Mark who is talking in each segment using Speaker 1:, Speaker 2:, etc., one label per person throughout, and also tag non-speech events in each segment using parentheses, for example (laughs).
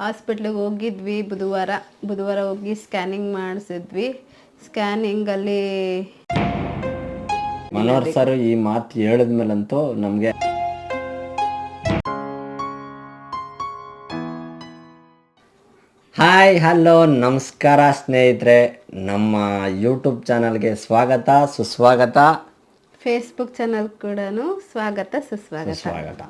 Speaker 1: ಹಾಸ್ಪಿಟ್ಲಿಗೆ ಹೋಗಿದ್ವಿ ಬುಧವಾರ. ಬುಧವಾರ ಹೋಗಿ ಸ್ಕ್ಯಾನಿಂಗ್ ಮಾಡಿಸಿದ್ವಿ. ಸ್ಕ್ಯಾನಿಂಗಲ್ಲಿ
Speaker 2: ಮನೋಹರ್ ಸರ್ ಈ ಮಾತು ಹೇಳಿದ್ಮೇಲಂತೂ ನಮಗೆ ಹಾಯ್ ಹಲೋ ನಮಸ್ಕಾರ ಸ್ನೇಹಿತರೆ. ನಮ್ಮ ಯೂಟ್ಯೂಬ್ ಚಾನಲ್ಗೆ ಸ್ವಾಗತ ಸುಸ್ವಾಗತ.
Speaker 1: ಫೇಸ್ಬುಕ್ ಚಾನಲ್ ಕೂಡ ಸ್ವಾಗತ ಸುಸ್ವಾಗತ.
Speaker 2: ಸ್ವಾಗತ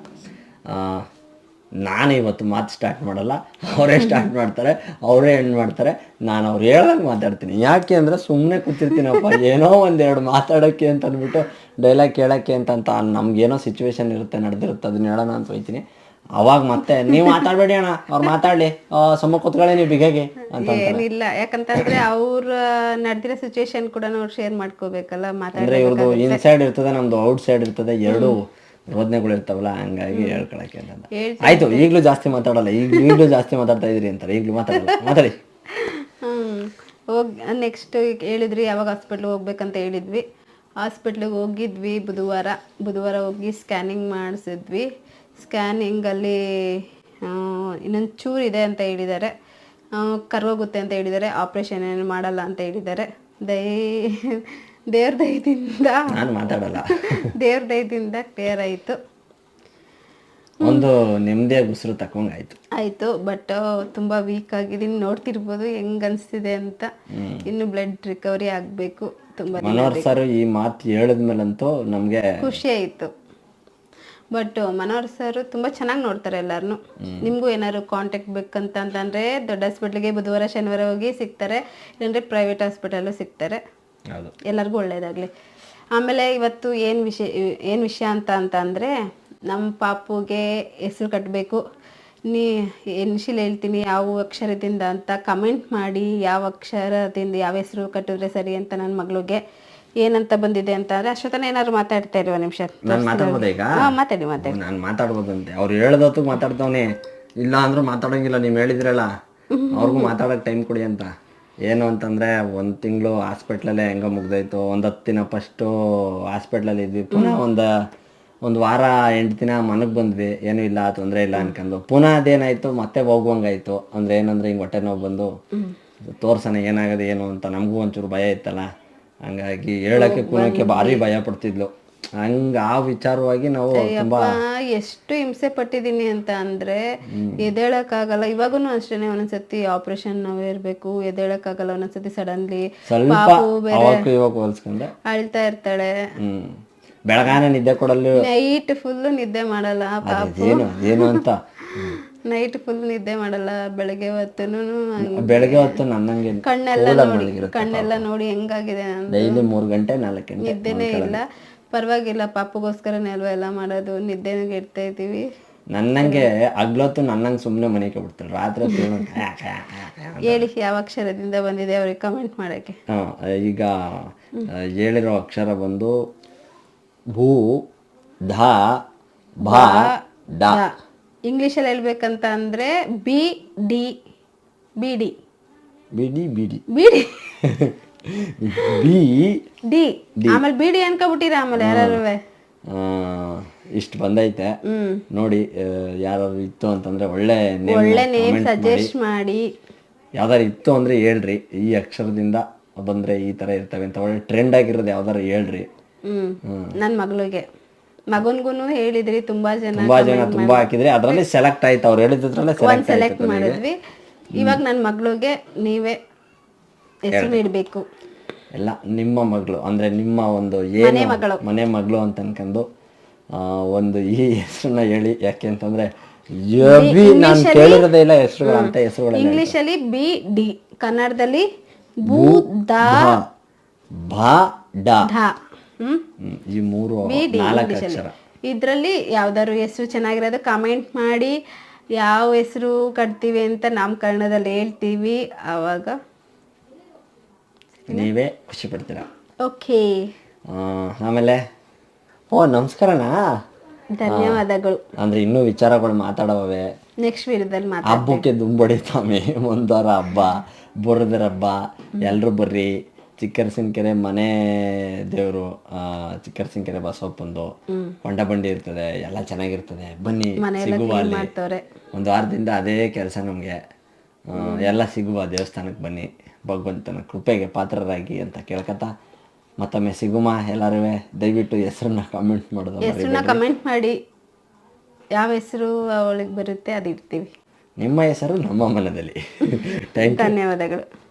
Speaker 2: ನಾನು ಇವತ್ತು ಮಾತು ಸ್ಟಾರ್ಟ್ ಮಾಡಲ್ಲ. ಅವರೇ ಸ್ಟಾರ್ಟ್ ಮಾಡ್ತಾರೆ ಅವರೇ ಎಂಡ್ ಮಾಡ್ತಾರೆ. ನಾನು ಅವ್ರು ಹೇಳ್ದಂಗೆ ಮಾತಾಡ್ತೀನಿ. ಯಾಕೆ ಅಂದರೆ ಸುಮ್ಮನೆ ಕೂತಿರ್ತೀನಪ್ಪ. ಏನೋ ಒಂದೆರಡು ಮಾತಾಡೋಕ್ಕೆ ಅಂತ ಅಂದ್ಬಿಟ್ಟು ಡೈಲಾಗ್ ಕೇಳೋಕ್ಕೆ ಅಂತ ಅಂತ ನಮ್ಗೇನೋ ಸಿಚುವೇಶನ್ ಇರುತ್ತೆ ನಡೆದಿರುತ್ತೆ ಅದನ್ನ ಹೇಳೋಣ ಅಂತ ಹೋಯ್ತೀನಿ. ಅವಾಗ ಮತ್ತೆ ನೀವು ಮಾತಾಡಬೇಡಿ ಅಣ್ಣ. ಅವ್ರು ಮಾತಾಡಲಿ. ಸಮ ಕೂತ್ಕೊಳ್ಳಿ ನೀವು ಬಿಗೆಗೆ.
Speaker 1: ಏನಿಲ್ಲ. ಯಾಕಂತಂದ್ರೆ ಅವ್ರ ನಡೆದಿರೋ ಸಿಚುವೇಶನ್ ಕೂಡ ಅವ್ರು ಶೇರ್ ಮಾಡ್ಕೋಬೇಕಲ್ಲ ಮಾತಾಡ್ಬೇಕು
Speaker 2: ಇವ್ರದ್ದು ಇನ್ಸೈಡ್ ಇರ್ತದೆ ನಮ್ದು ಔಟ್ ಸೈಡ್ ಇರ್ತದೆ ಎರಡು ರೋದನೆಗಳು ಇರ್ತಾವಲ್ಲ ಹಂಗಾಗಿ ಹೇಳ್ಕೊಳಕ್ಕೆ. ಆಯ್ತು ಈಗಲೂ ಜಾಸ್ತಿ ಮಾತಾಡಲ್ಲ ಈಗ ಈಗಲೂ ಜಾಸ್ತಿ ಮಾತಾಡ್ತಾ ಇದ್ರಿ ಅಂತಾರೆ ಈಗಲೂ ಮಾತಾಡಲ್ಲ. ಮಾತಾಡಿ.
Speaker 1: ಹೋಗಿ ನೆಕ್ಸ್ಟ್ ಹೇಳಿದ್ರಿ ಯಾವಾಗ ಹಾಸ್ಪಿಟ್ಲಿಗೆ ಹೋಗ್ಬೇಕಂತ ಹೇಳಿದ್ವಿ. ಹಾಸ್ಪಿಟ್ಲಿಗೆ ಹೋಗಿದ್ವಿ ಬುಧವಾರ. ಬುಧವಾರ ಹೋಗಿ ಸ್ಕ್ಯಾನಿಂಗ್ ಮಾಡಿಸಿದ್ವಿ. ಸ್ಕ್ಯಾನಿಂಗಲ್ಲಿ ಇನ್ನೊಂದು ಚೂರು ಇದೆ ಅಂತ ಹೇಳಿದ್ದಾರೆ. ಕರ್ವೋಗುತ್ತೆ ಕರ್ಗೋಗುತ್ತೆ ಅಂತ ಹೇಳಿದ್ದಾರೆ. ಆಪ್ರೇಷನ್ ಏನು ಮಾಡಲ್ಲ ಅಂತ ಹೇಳಿದ್ದಾರೆ. ದೈ ದೇವ್ರ ದಯದಿಂದ
Speaker 2: ನಾನು ಮಾತಾಡಲ್ಲ. (laughs)
Speaker 1: ದೇವ್ರ ದಯದಿಂದ ಕ್ಲಿಯರ್ ಆಯಿತು.
Speaker 2: ಒಂದು ನೆಮ್ಮದಿಯಾಗಿ ಉಸಿರು ತಕೊಂಡ್ ಆಯ್ತು.
Speaker 1: ಆಯಿತು ಬಟ್ ತುಂಬ ವೀಕ್ ಆಗಿದ್ದೀನಿ. ನೋಡ್ತಿರ್ಬೋದು ಹೆಂಗ್ ಅನಿಸ್ತಿದೆ ಅಂತ. ಇನ್ನು ಬ್ಲಡ್ ರಿಕವರಿ ಆಗಬೇಕು. ತುಂಬ
Speaker 2: ಮನೋಹರ್ ಸರ್ ಈ ಮಾತು ಹೇಳಿದ್ಮೇಲಂತೂ ನಮಗೆ
Speaker 1: ಖುಷಿ ಆಯಿತು. ಬಟ್ ಮನೋಹರ್ ಸರ್ ತುಂಬ ಚೆನ್ನಾಗಿ ನೋಡ್ತಾರೆ ಎಲ್ಲಾರನು. ನಿಮಗೂ ಏನಾದ್ರು ಕಾಂಟ್ಯಾಕ್ಟ್ ಬೇಕಂತ ಅಂತಂದರೆ ದೊಡ್ಡ ಹಾಸ್ಪಿಟ್ಲಿಗೆ ಬುಧವಾರ ಶನಿವಾರ ಹೋಗಿ ಸಿಗ್ತಾರೆ. ಇಲ್ಲಾಂದರೆ ಪ್ರೈವೇಟ್ ಹಾಸ್ಪಿಟಲ್ಲೂ ಸಿಗ್ತಾರೆ. ಎಲ್ಲರಿಗೂ ಒಳ್ಳೇದಾಗಲಿ. ಆಮೇಲೆ ಇವತ್ತು ಏನು ವಿಷಯ ಏನು ವಿಷಯ ಅಂತ ಅಂತ ಅಂದರೆ ನಮ್ಮ ಪಾಪುಗೆ ಹೆಸರು ಕಟ್ಟಬೇಕು ನೀ ಎನ್ಶಿಲ್ ಹೇಳ್ತೀನಿ ಯಾವ ಅಕ್ಷರದಿಂದ ಅಂತ ಕಮೆಂಟ್ ಮಾಡಿ ಯಾವ ಅಕ್ಷರದಿಂದ ಯಾವ ಹೆಸರು ಕಟ್ಟಿದ್ರೆ ಸರಿ ಅಂತ ನನ್ನ ಮಗಳಿಗೆ ಏನಂತ ಬಂದಿದೆ ಅಂತ ಅಂದ್ರೆ ಅಷ್ಟೊತ್ತನ ಏನಾದ್ರು ಮಾತಾಡ್ತಾ ಇರುವ ನಿಮಿಷ.
Speaker 2: ನಾನು ಮಾತಾಡ್ಬೋದು ಈಗ?
Speaker 1: ಮಾತಾಡಿ ಮಾತಾಡಿ.
Speaker 2: ನಾನು ಮಾತಾಡ್ಬೋದಂತೆ. ಅವ್ರು ಹೇಳ್ದತ್ತು ಮಾತಾಡ್ತವನೆ. ಇಲ್ಲ ಅಂದ್ರೂ ಮಾತಾಡೋಂಗಿಲ್ಲ ನೀವು ಹೇಳಿದ್ರಲ್ಲ. ಅವ್ರಿಗೂ ಮಾತಾಡೋಕೆ ಟೈಮ್ ಕೊಡಿ ಅಂತ. ಏನು ಅಂತಂದರೆ ಒಂದು ತಿಂಗಳು ಹಾಸ್ಪಿಟ್ಲಲ್ಲೇ ಹೆಂಗೋ ಮುಗ್ದೋಯ್ತು. ಒಂದು ಹತ್ತು ದಿನ ಫಸ್ಟು ಹಾಸ್ಪಿಟ್ಲಲ್ಲಿ ಇದ್ವಿ. ಪುನಃ ಒಂದು ಒಂದು ವಾರ, ಎಂಟು ದಿನ ಮನೆಗೆ ಬಂದ್ವಿ. ಏನೂ ಇಲ್ಲ, ತೊಂದರೆ ಇಲ್ಲ ಅನ್ಕೊಂಡು. ಪುನಃ ಅದೇನಾಯ್ತು, ಮತ್ತೆ ಹೋಗುವಂಗಾಯ್ತು. ಅಂದರೆ ಏನಂದ್ರೆ ಹಿಂಗೆ ಹೊಟ್ಟೆ ನೋವು ಬಂದು ತೋರ್ಸೋಣ ಏನಾಗದೆ ಏನು ಅಂತ ನಮಗೂ ಒಂಚೂರು ಭಯ ಇತ್ತಲ್ಲ. ಹಂಗಾಗಿ ಹೇಳಕ್ಕೆ ಕುಣಕ್ಕೆ ಭಾರಿ ಭಯ ಪಡ್ತಿದ್ಲು. ಹಂಗ ಆ ವಿಚಾರವಾಗಿ ನಾವು ತುಂಬಾ
Speaker 1: ಎಷ್ಟು ಹಿಂಸೆ ಪಟ್ಟಿದ್ದೀನಿ ಅಂತ ಅಂದ್ರೆ ಎದ್ದೇಳಕ್ಕಾಗಲ್ಲ. ಇವಾಗೂ ಅಷ್ಟೇನೆ ಒಂದೊಂದ್ಸತಿ ಆಪರೇಷನ್ ನಾವ್ ಇರ್ಬೇಕು. ಎದ್ದೇಳಕ್ಕಾಗಲ್ಲ. ಒಂದೊಂದ್ಸತಿ ಸಡನ್ಲಿ
Speaker 2: ಸ್ವಲ್ಪ
Speaker 1: ಪಾಪು ಬೇರೆ
Speaker 2: ಅವಾಗೂ ಇವಾಗ ಹೋಲ್ಸ್ಕೊಂಡೆ.
Speaker 1: ಅಳ್ತಾ ಇರ್ತಾಳೆ.
Speaker 2: ಹ್ಮ್. ಬೆಳಗಾನೆ ನಿದ್ದೆ ಕೊಡಲ್ಲ
Speaker 1: ನೈಟ್ ಫುಲ್ ನಿದ್ದೆ ಮಾಡಲ್ಲ ಪಾಪು.
Speaker 2: ಏನು ಏನು ಅಂತ.
Speaker 1: ನೈಟ್ ಫುಲ್ ನಿದ್ದೆ ಮಾಡಲ್ಲ. ಬೆಳಗ್ಗೆ ಹೊತ್ತುನು
Speaker 2: ಬೆಳಗ್ಗೆ ಹೊತ್ತು ನನ್ನಂಗೆ
Speaker 1: ಕಣ್ಣೆಲ್ಲ ನೋಡಿ ಕಣ್ಣೆಲ್ಲ ನೋಡಿ ಹೆಂಗಾಗಿದೆ ಅಂತ.
Speaker 2: ಡೈಲಿ ಮೂರು ಗಂಟೆ ನಾಲ್ಕು ಗಂಟೆ
Speaker 1: ನಿದ್ದೆನೇ ಇಲ್ಲ. ಪರವಾಗಿಲ್ಲ ಪಾಪಗೋಸ್ಕರನೇ ಅಲ್ವಾ ಎಲ್ಲ ಮಾಡೋದು? ನಿದ್ದೆನೂ ಇಡ್ತಾ ಇದ್ದೀವಿ.
Speaker 2: ನನ್ನಂಗೆ ಹಗ್ಲತ್ತು ನನ್ನಂಗೆ ಸುಮ್ಮನೆ ಮನೆಗೆ ಬಿಡ್ತಾರೆ ರಾತ್ರಿ.
Speaker 1: ಹೇಳಿ ಯಾವ ಅಕ್ಷರದಿಂದ ಬಂದಿದೆ ಅವ್ರಿಗೆ ಕಮೆಂಟ್ ಮಾಡೋಕ್ಕೆ.
Speaker 2: ಹಾಂ ಈಗ ಹೇಳಿರೋ ಅಕ್ಷರ ಬಂದು ಭೂ ಧ ಭಾ ಡ.
Speaker 1: ಇಂಗ್ಲೀಷಲ್ಲಿ ಹೇಳ್ಬೇಕಂತ ಅಂದರೆ B D B D.
Speaker 2: B D
Speaker 1: B D.
Speaker 2: B
Speaker 1: D. (laughs) ಆಮೇಲೆ ಬಿಡಿ ಅನ್ಕೊಬಿಟ್ಟಿರ ಆಮೇಲೆ ಯಾರು
Speaker 2: ಆ, ಇಷ್ಟು ಬಂದೈತೆ. ನೋಡಿ ಯಾರು ಇತ್ತು ಅಂತಂದ್ರೆ ಒಳ್ಳೆ
Speaker 1: ಒಳ್ಳೆ ನೇಮ್ ಸಜೆಸ್ಟ್ ಮಾಡಿ.
Speaker 2: ಯಾವ್ದಾರು ಇತ್ತು ಅಂದ್ರೆ ಹೇಳ್ರಿ. ಈ ಅಕ್ಷರದಿಂದ ಬಂದ್ರೆ ಈ ತರ ಇರ್ತವೆ ಅಂತ. ಒಳ್ಳೆ ಟ್ರೆಂಡ್ ಆಗಿರೋದು ಯಾವ್ದಾರು ಹೇಳ್ರಿ.
Speaker 1: ಹ್ಮ್. ನನ್ ಮಗಳಿಗೆ. ಮಗನ್ಗೂನು ಹೇಳಿದ್ರಿ ತುಂಬಾ ಜನ
Speaker 2: ತುಂಬಾ ಜನ ತುಂಬಾ ಹಾಕಿದ್ರಿ. ಅದ್ರಲ್ಲಿ ಸೆಲೆಕ್ಟ್ ಆಯ್ತು. ಅವ್ರು ಹೇಳಿದ್ರಲ್ಲೇ ಸೆಲೆಕ್ಟ್
Speaker 1: ಸೆಲೆಕ್ಟ್ ಮಾಡಿದ್ವಿ. ಇವಾಗ ನನ್ನ ಮಗಳಿಗೆ ನೀವೇ ಹೆಸರು ಇಡಬೇಕು?
Speaker 2: ಎಲ್ಲ ನಿಮ್ಮ ಮಗಳು ಅಂದ್ರೆ ನಿಮ್ಮ ಒಂದು ಏನು ಮನೆ ಮಗಳು. ಅಂತ ಅನ್ಕೊಂಡು ಒಂದು ಈ ಹೆಸರನ್ನ ಹೇಳಿ. ಯಾಕೆ ಅಂತಂದ್ರೆ ಎಬಿ ನಾನು ಕೇಳಿರೋದೇ ಇಲ್ಲ ಹೆಸರುಗಳು ಅಂತ ಹೆಸರುಗಳು
Speaker 1: ಇಂಗ್ಲಿಷ್ ಅಲ್ಲಿ ಬಿ ಡಿ. ಕನ್ನಡದಲ್ಲಿ ಬೂ ದ
Speaker 2: ಭಾ ಡ. ಈ ಮೂರು ನಾಲ್ಕು ಅಕ್ಷರ.
Speaker 1: ಇದರಲ್ಲಿ ಯಾವ್ದಾದ್ರು ಹೆಸರು ಚೆನ್ನಾಗಿರೋದು ಕಮೆಂಟ್ ಮಾಡಿ ಯಾವ ಹೆಸರು ಕಟ್ತೀವಿ ಅಂತ ನಾಮಕರಣದಲ್ಲಿ ಹೇಳ್ತೀವಿ. ಆವಾಗ
Speaker 2: ನೀವೇ ಖುಷಿ ಪಡ್ತೀರಾ
Speaker 1: ಓಕೆ
Speaker 2: ಆಮೇಲೆ ಓ ನಮಸ್ಕಾರನಾ?
Speaker 1: ಧನ್ಯವಾದಗಳು.
Speaker 2: ಅಂದ್ರೆ ಇನ್ನೂ ವಿಚಾರಗಳು ಮಾತಾಡೋವೇ?
Speaker 1: ನೆಕ್ಸ್ಟ್ ವಿಡಿಯೋದಲ್ಲಿ ಮಾತಾಡ
Speaker 2: ಹಬ್ಬಕ್ಕೆ ದುಂಬಡಿ ಸ್ವಾಮಿ ಒಂದವಾರ ಹಬ್ಬ ಬುರದರ ಹಬ್ಬ ಎಲ್ಲರೂ ಬರ್ರಿ. ಚಿಕ್ಕರಸಿನಕೆರೆ ಮನೆ ದೇವರು ಚಿಕ್ಕರಸಿನಕೆರೆ ಬಸವಪ್ಪಂದು. ಹೊಂಡ ಬಂಡಿ ಇರ್ತದೆ ಎಲ್ಲ ಚೆನ್ನಾಗಿರ್ತದೆ. ಬನ್ನಿ ಸಿಗುವ ಅಲ್ಲಿ. ಒಂದು ವಾರದಿಂದ ಅದೇ ಕೆಲಸ ನಮಗೆ. ಎಲ್ಲ ಸಿಗುವ ದೇವಸ್ಥಾನಕ್ಕೆ ಬನ್ನಿ. ಭಗವಂತನ ಕೃಪೆಗೆ ಪಾತ್ರರಾಗಿ ಅಂತ ಕೇಳ್ಕೊತಾ ಮತ್ತೊಮ್ಮೆ ಸಿಗುಮ ಎಲ್ಲರೂ ದಯವಿಟ್ಟು ಹೆಸರನ್ನ ಕಮೆಂಟ್ ಮಾಡೋದು
Speaker 1: ಹೆಸರನ್ನ ಕಮೆಂಟ್ ಮಾಡಿ. ಯಾವ ಹೆಸರು ಅವಳಿಗೆ ಬರುತ್ತೆ ಅದು ಇಡ್ತೀವಿ
Speaker 2: ನಿಮ್ಮ ಹೆಸರು ನಮ್ಮ ಮನದಲ್ಲಿ. (laughs)
Speaker 1: ಧನ್ಯವಾದಗಳು.